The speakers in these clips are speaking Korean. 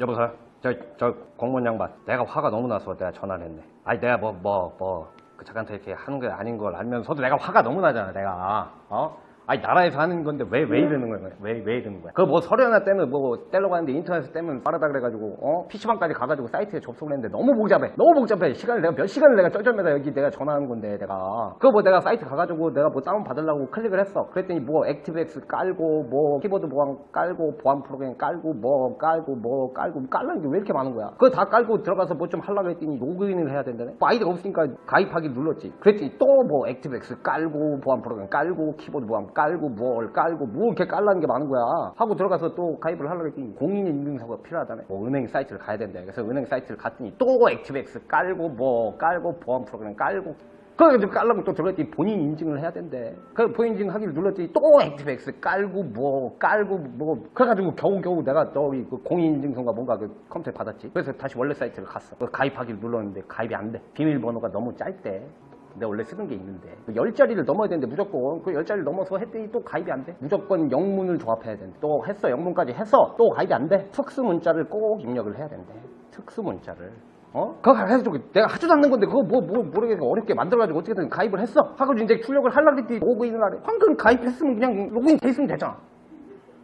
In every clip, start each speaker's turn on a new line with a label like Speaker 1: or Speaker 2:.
Speaker 1: 여보세요? 저, 저 공무원 양반 내가 화가 너무 나서 내가 전화를 했네 아니 내가 뭐 뭐 뭐 그 작한테 이렇게 하는 게 아닌 걸 알면서도 내가 화가 너무 나잖아 내가 어? 아니 나라에서 하는 건데 왜 왜 이러는 거야? 왜 왜 이러는 거야? 그뭐 서류 하나 떼면 뭐 떼려고 하는데 인터넷에서 떼면 빠르다 그래가지고 어? PC방까지 가가지고 사이트에 접속을 했는데 너무 복잡해. 너무 복잡해. 시간을 내가 몇 시간을 내가 쩔쩔매다 여기 내가 전화하는 건데 내가. 그거 뭐 내가 사이트 가가지고 내가 뭐 다운 받으려고 클릭을 했어. 그랬더니 뭐 액티브엑스 깔고 뭐 키보드 보안 깔고 보안 프로그램 깔고 뭐 깔고 뭐 깔고 깔라는 게 왜 이렇게 많은 거야? 그거 다 깔고 들어가서 뭐 좀 하려고 했더니 로그인을 해야 된다네? 뭐 아이디가 없으니까 가입하기 눌렀지. 그랬더니 또 뭐 액티브엑스 깔고 보안 프로그램 깔고 키보드 보안 깔고 뭘 깔고 뭐 이렇게 깔라는 게 많은 거야 하고 들어가서 또 가입을 하려고 했더니 공인인증서가 필요하다네 뭐 은행 사이트를 가야 된대 그래서 은행 사이트를 갔더니 또 액티브엑스 깔고 뭐 깔고 보안 프로그램 깔고 그래가지고 깔라고 또 들어갔더니 본인 인증을 해야 된대. 그 본인 인증 하기를 눌렀더니 또 액티브엑스 깔고 뭐 깔고 뭐 그래가지고 겨우겨우 내가 저기 그 공인인증서가 뭔가 그 컴퓨터에 받았지. 그래서 다시 원래 사이트를 갔어. 그 가입하기를 눌렀는데 가입이 안 돼. 비밀번호가 너무 짧대. 내가 원래 쓰는 게 있는데 그 열자리를 넘어야 되는데 무조건 그 열자리를 넘어서 했더니 또 가입이 안 돼. 무조건 영문을 조합해야 된대. 또 했어. 영문까지 했어. 또 가입이 안 돼. 특수 문자를 꼭 입력을 해야 된대. 특수 문자를. 어? 그거 해가지고 내가 하지도 않는 건데 그거 뭐, 뭐 모르겠어 어렵게 만들어가지고 어떻게든 가입을 했어 하고 이제 출력을 하려고 했더니 로그인을 하래 방금 가입했으면 그냥 로그인 돼 있으면 되잖아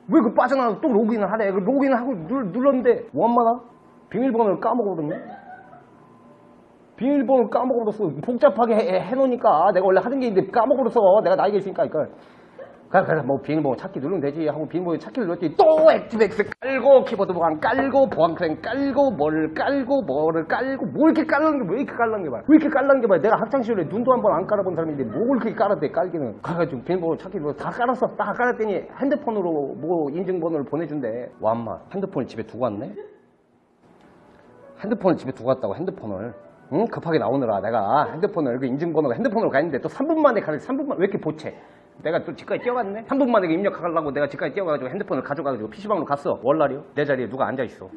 Speaker 1: 왜 그 빠져나가서 또 로그인을 하래 그 로그인을 하고 눌, 눌렀는데 원마나 비밀번호를 까먹어버렸네 비밀번호를 까먹어버렸어 복잡하게 해, 해 놓으니까 내가 원래 하는 게 있는데 까먹어버렸어 내가 나이가 있으니까 이걸 그래, 그래, 뭐, 비밀번호 찾기 누르면 되지. 하고 비밀번호 찾기를 눌렀더니 또 액티브엑스 깔고, 키보드 보안 깔고, 보안크랭 깔고, 뭘 깔고, 뭐를 깔고, 뭐 이렇게 깔라는 게, 왜 이렇게 깔라는 게 말이야. 왜 이렇게 깔라는 게 말이야. 내가 학창시절에 눈도 한 번 안 깔아본 사람인데 뭘 그렇게 깔았대, 깔기는. 그래가지고 비밀번호 찾기 눌러 다 깔았어. 다 깔았더니 핸드폰으로 뭐 인증번호를 보내준대. 와엄마 핸드폰을 집에 두고 왔네? 핸드폰을 집에 두고 왔다고, 핸드폰을. 응? 급하게 나오느라 내가 핸드폰을, 그 인증번호가 핸드폰으로 가 있는데 또 3분 만에 가는 3분 만에 왜 이렇게 보채? 내가 또 집까지 뛰어갔네? 3분 만에 입력하려고 내가 집까지 뛰어가가지고 핸드폰을 가져가가지고 PC방으로 갔어. 월날이요. 내 자리에 누가 앉아있어.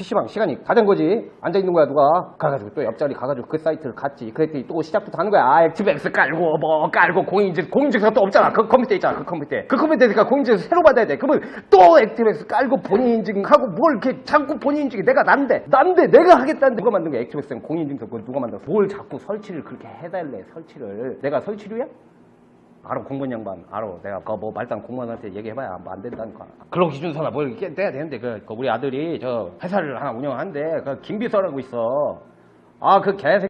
Speaker 1: PC방 시간이 다 된 거지. 앉아있는 거야, 누가. 가가지고 또 옆자리 가가지고 그 사이트를 갔지. 그랬더니 또 시작부터 하는 거야. 아, 액티브엑스 깔고, 뭐, 깔고, 공인증, 공인증서가 또 없잖아. 그 컴퓨터에 있잖아, 그 컴퓨터에. 그 컴퓨터에니까 공인증서 새로 받아야 돼. 그러면 또 액티브엑스 깔고 본인 인증하고 뭘 이렇게 자꾸 본인 인증이 내가 난데. 난데 내가 하겠다는데 누가 만든 거야, 액티브엑스는 공인인증서 그걸 누가 만들었어. 뭘 자꾸 설치를 그렇게 해달래, 설치를. 내가 설치류야? 알아 공무원 양반 알아. 내가 그뭐 말단 공무원한테 얘기해봐야 뭐안 된다니까. 근로 기준서나 뭘 이렇게 떼야 되는데 그, 그 우리 아들이 저 회사를 하나 운영하는데 그 김비서라고 있어. 아 그 개새